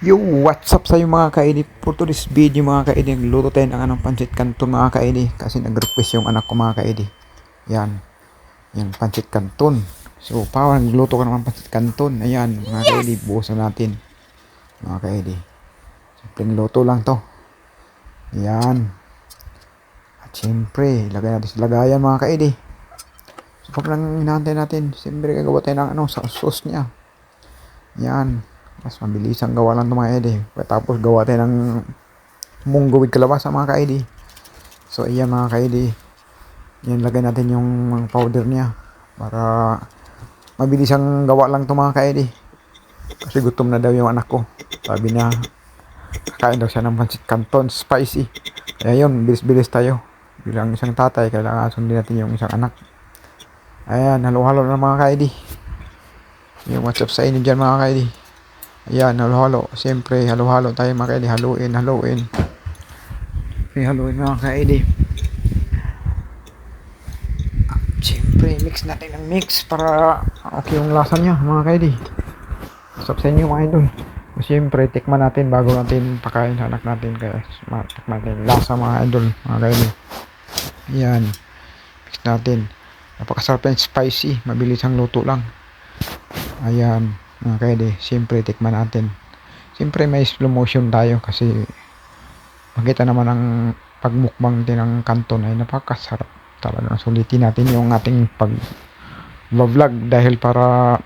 Yo, what's up sa iyo mga kaidi? For today's video mga kaidi, nagluto tayo ng anong pancit canton mga kaidi. Kasi nag-request yung anak ko mga kaidi. Yan. Yan, pancit canton. So, pa, nagluto ka naman pancit canton. Ayan, mga kaidi, buhusan natin. Mga kaidi. Simpleng luto lang to. Yan. At siyempre, ilagay natin sa lagayan mga kaidi. So, pag nang hinahantay natin, siyempre gagawa tayo ng ano, sa sauce niya. Yan. Mas mabilis ang gawa lang ito mga edi. Tapos gawa tayo ng munggo with kalabasa mga ka-edi. So ayan mga ka-edi. Yan lagay natin yung powder niya. Para mabilis ang gawa lang ito mga ka-edi. Kasi gutom na daw yung anak ko. Sabi niya, kakain daw siya ng pancit canton spicy. Kaya yun, bilis-bilis tayo. Bilang isang tatay, kailangan sundin natin yung isang anak. Ayan, halo-halo na mga ka-edi. Yung what's up sa inyo dyan mga ka-edi. Ayan, halo-halo. Siyempre, halo-halo tayo mga kaidi. Haluin, haluin. Okay, haluin mga kaidi. Siyempre, mix natin ng mix para okay yung lasa niya mga kaidi. Stop sa inyo mga idol. Siyempre, tikman natin bago natin pakain sa anak natin. Kaya, tikman natin lasa mga idol mga kaidi. Ayan. Mix natin. Napakasarap yan, spicy. Mabilis ang luto lang. Ayan mga kaide, siyempre tikman natin. Siyempre may slow motion tayo kasi makita naman ang pagmukbang din ng kanton ay napakasarap talaga. Sulitin natin yung ating pag vlog dahil para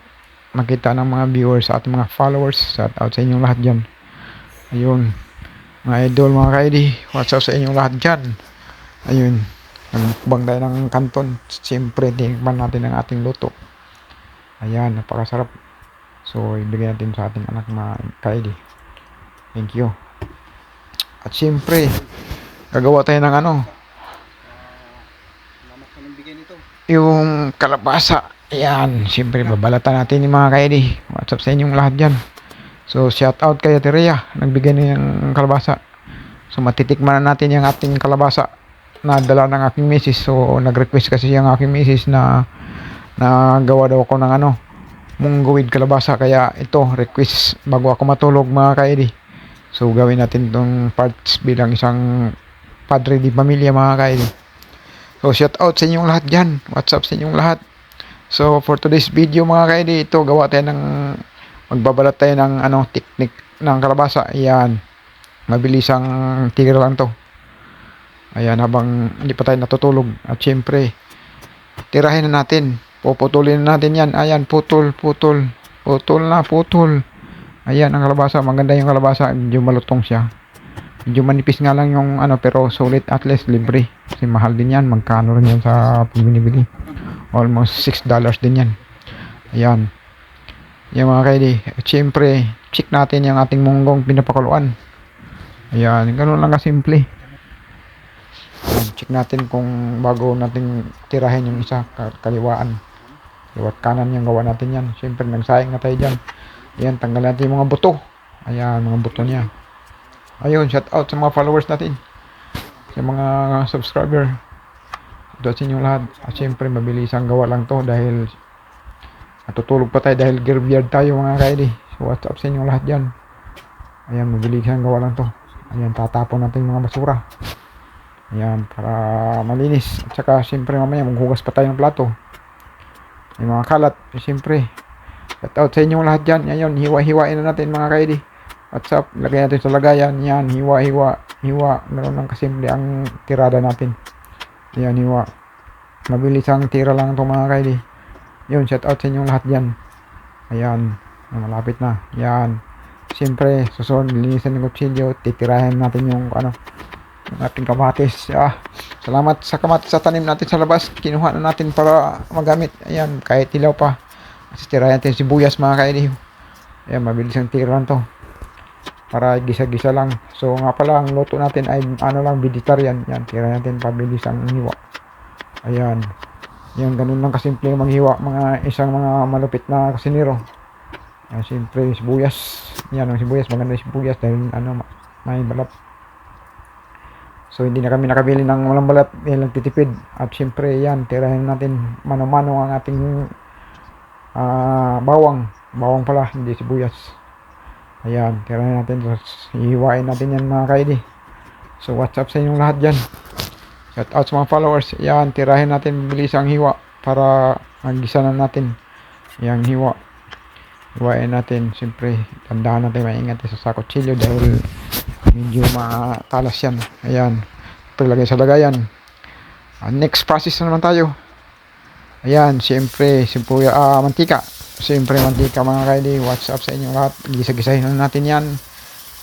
makita ng mga viewers at mga followers shout out sa inyong lahat dyan. Ayun mga idol mga kaidi what's up sa inyong lahat dyan. Ayun nagmukbang tayo ng kanton. Siyempre tingnan natin ang ating luto. Ayan napakasarap So, ibigay natin sa ating anak na Kylie. Thank you. At siyempre, gagawa tayo ng ano, yung kalabasa. Ayan, siyempre, babalatan natin yung mga Kylie. What's up sa inyong lahat dyan. So, shout out kay Terea. Nagbigay na yung kalabasa. So, matitikman na natin yung ating kalabasa na dala ng aking misis. So, nag-request kasi yung aking misis na na gawa daw ako ng ano, munggo with kalabasa kaya ito request bago ako matulog mga kaidi so gawin natin tong parts bilang isang padre di pamilya mga kaidi so shout out sa inyong lahat dyan. What's up sa inyong lahat? So for today's video mga kaidi ito gawa tayo ng magbabalat tayo ng ano technique ng kalabasa. Ayan. Mabilis ang tira lang to. Ayan habang hindi pa tayo natutulog. At syempre tirahin na natin Puputulin natin yan. Ayan, putol, putol. Putol na, putol. Ayan, ang kalabasa. Maganda yung kalabasa. Medyo malutong siya. Medyo manipis nga lang yung ano, pero solid at least libre. Kasi mahal din yan. Magkano rin yan sa pagbinibili. Almost $6 din yan. Ayan. Yung mga kaidi. Siyempre, check natin yung ating munggong pinapakuluan. Ayan, ganun lang kasimple. Ayan, check natin kung bago natin tirahin yung isa kaliwaan. Iwat kanan yung gawa natin yan. Siyempre, nagsayang na tayo dyan. Ayan, tanggal natin yung mga buto. Ayan, mga buto niya. Ayun, shout out sa mga followers natin. Sa mga subscriber. Ito sa lahat. At siyempre, mabilis ang gawa lang to dahil natutulog pa tayo dahil graveyard tayo mga kaidi. So, what's up sa inyo lahat dyan. Ayan, mabilis ang gawa lang to. Ayan, tatapon natin yung mga basura. Ayan, para malinis. At saka, siyempre, mamaya maghugas pa tayo ng plato. May mga kalat. Eh, siyempre. Shout out sa inyong lahat dyan. Ngayon, hiwa-hiwain na natin mga kaidi. What's up? Lagay natin sa lagayan. Yan, hiwa-hiwa. Hiwa. Meron ng kasimple ang tirada natin. Yan, hiwa. Mabilis ang tira lang itong mga kaidi. Yun, shout out sa inyong lahat dyan. Ayan. Malapit na. Yan. Siyempre, susunod, linisan ng kutsilyo. Titirahin natin yung ano, yung ating kamatis. Ah, salamat sa kamatis sa tanim natin sa labas. Kinuha na natin para magamit. Ayan, kahit tilaw pa. Kasi tirayan natin sibuyas mga kailiw. Ayan, mabilis ang tiran to. Para gisa-gisa lang. So nga pala, ang luto natin ay ano lang, vegetarian. Yan, tirayan natin pabilis ang hiwa. Ayan. Yan, ganun lang kasimple maghiwa. Mga isang mga malupit na kasinero. Ayan, siyempre, sibuyas. Yan, ang sibuyas. Maganda yung sibuyas dahil ano, may balat. So hindi na kami nakabili ng walang balat dahil nagtitipid. At syempre yan, tirahin natin mano-mano ang ating uh, bawang. Bawang pala, hindi sibuyas. Ayan, tirahin natin. Tapos, hihiwain natin yan mga kaidi. So, what's up sa inyong lahat dyan? Shout out sa mga followers. Ayan, tirahin natin bilis ang hiwa para magisa na natin. Yang hiwa. Hiwain natin. Siyempre, tandaan natin maingat sa sakotsilyo dahil medyo matalas yan. Ayan. Paglagay sa lagayan. Ah, next process na naman tayo. Ayan, siyempre, simpuya, ah, mantika. Siyempre, mantika mga kaidi. What's up sa inyo lahat? Gisa-gisahin na natin yan.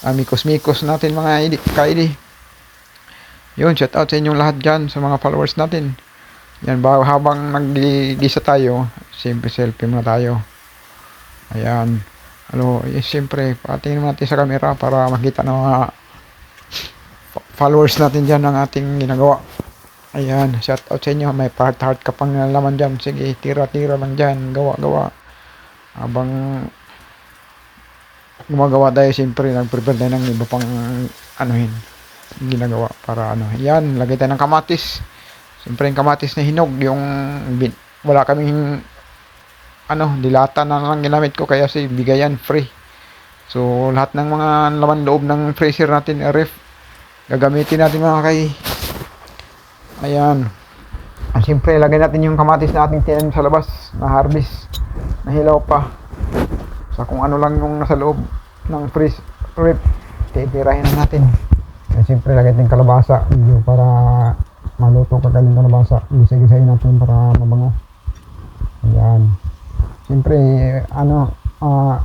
Ah, mikos-mikos natin mga idi, kaidi. Yun, shout out sa inyong lahat dyan, sa mga followers natin. Yan, ba, habang nag-gisa tayo, siyempre selfie muna tayo. Ayan. Ano, eh, siyempre, patingin natin sa camera para makita ng mga followers natin dyan ng ating ginagawa. Ayan, shout out sa inyo. May part heart ka pang nalaman dyan. Sige, tira-tira lang dyan. Gawa-gawa. Habang gumagawa tayo, siyempre, nag-prepare tayo ng iba pang anuhin ginagawa para ano. Yan, lagay tayo ng kamatis. Siyempre, yung kamatis na hinog, yung bin, wala kaming ano, dilata na lang ginamit ko kaya si bigayan free. So, lahat ng mga laman loob ng freezer natin, ref, gagamitin natin mga kay. Ayan. Ah, Siyempre, lagay natin yung kamatis na ating tinanim sa labas na harvest. Na hilaw pa. Sa kung ano lang yung nasa loob ng freeze ref, titirahin na natin. Eh, siyempre, lagay natin kalabasa medyo para maluto ka galing kalabasa. Gisa-gisahin natin para mabango. Ayan. Siyempre, ano, ah,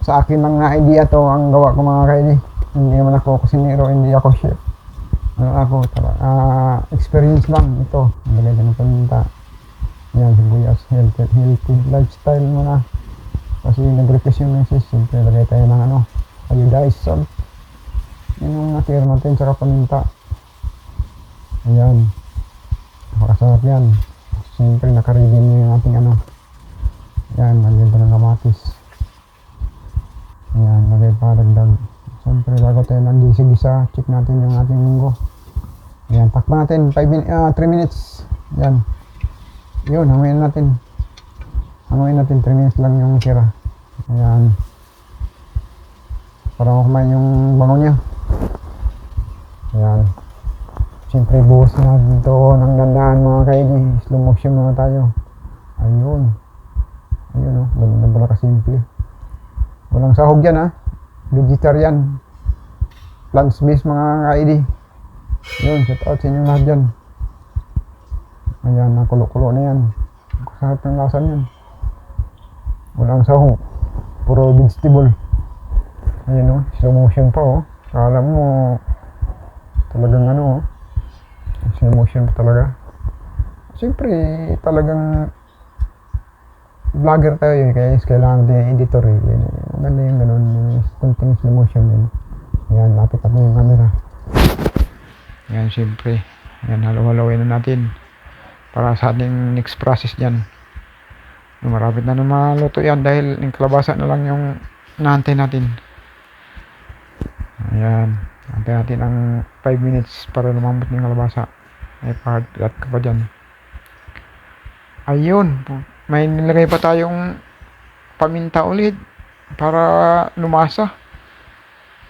sa akin lang na idea to ang gawa ko mga kaili. Hindi naman ako kusinero, hindi ako chef. Ano ako, tara, ah, experience lang ito. Lagay din ng paminta. Ayan, sibuyas, healthy, healthy lifestyle muna. Kasi nag-request yung message, siyempre lagay tayo ng ano, iodized salt. Yun yung natira natin sa paminta. Ayan. Napakasarap yan. Siyempre, nakaready na yung ating ano. Ayan, lagyan pa ng kamatis. Ayan, lagay pa dagdag. Siyempre, bago tayo nag-gisa-gisa, check natin yung ating munggo. Ayan, takpan natin. 5 min 3 minutes. Ayan. Yun, hanguin natin. Hanguin natin. 3 minutes lang yung tira. Ayan. Para makumain yung bango niya. Ayan. Siyempre, buhos na dito ng dandahan mga kaigi. Slow motion muna tayo. Ayun. Ayun. Oh. Ganun na pala kasimple. Walang sahog yan ha. Vegetarian. Plants-based mga kaigi. Yun, shout out sa inyong lahat dyan. Ayan, nakulo-kulo na yan. Kasarap ng lasa niyan. Walang sahog. Puro vegetable. Ayun o, slow motion pa o. Kala mo, talagang ano o. Slow motion pa talaga. Siyempre, talagang vlogger tayo eh. Kaya kailangan din editor eh. Maganda yung ganun. Yung konting slow motion din. Ayan, lapit na po yung camera. Yan, siyempre. Yan, halo-haloin na natin. Para sa ating next process dyan. Marapit na na maluto yan dahil yung kalabasa na lang yung naantay natin. Ayan. Antay natin ang 5 minutes para lumambot yung kalabasa. May part ka pa dyan. Ayun. May nilagay pa tayong paminta ulit para lumasa.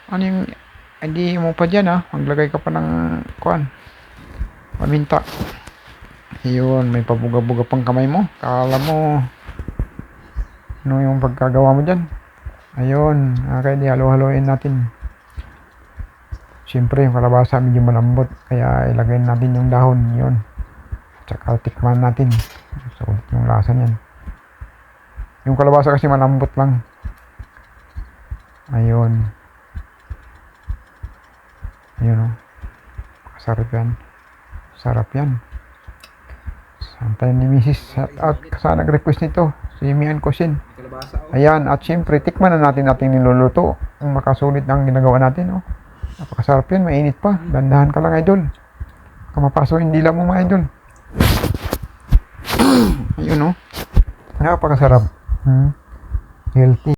Ano yung hindi mo pa dyan ha. Maglagay ka pa ng kuan. Paminta. Ayun. May pabuga-buga pang kamay mo. Kala mo ano yung pagkagawa mo dyan. Ayun. Okay, di halo-haloin natin. Siyempre, yung kalabasa medyo malambot. Kaya ilagay natin yung dahon. Yun. Tsaka tikman natin. So, yung lasa niyan. Yung kalabasa kasi malambot lang. Ayun. Ayun o. Sarap yan. Sarap yan. Santay ni Mrs. Shout out sa nag-request nito. Si Mian Kosin. Ayan. At syempre, tikman na natin natin niluluto. Ang makasulit ang ginagawa natin. Oh. Napakasarap yan. Mainit pa. Dandahan ka lang, idol. Kamapaso hindi lang mo, mga idol. Ayun, oh. Napakasarap. Hmm. Healthy.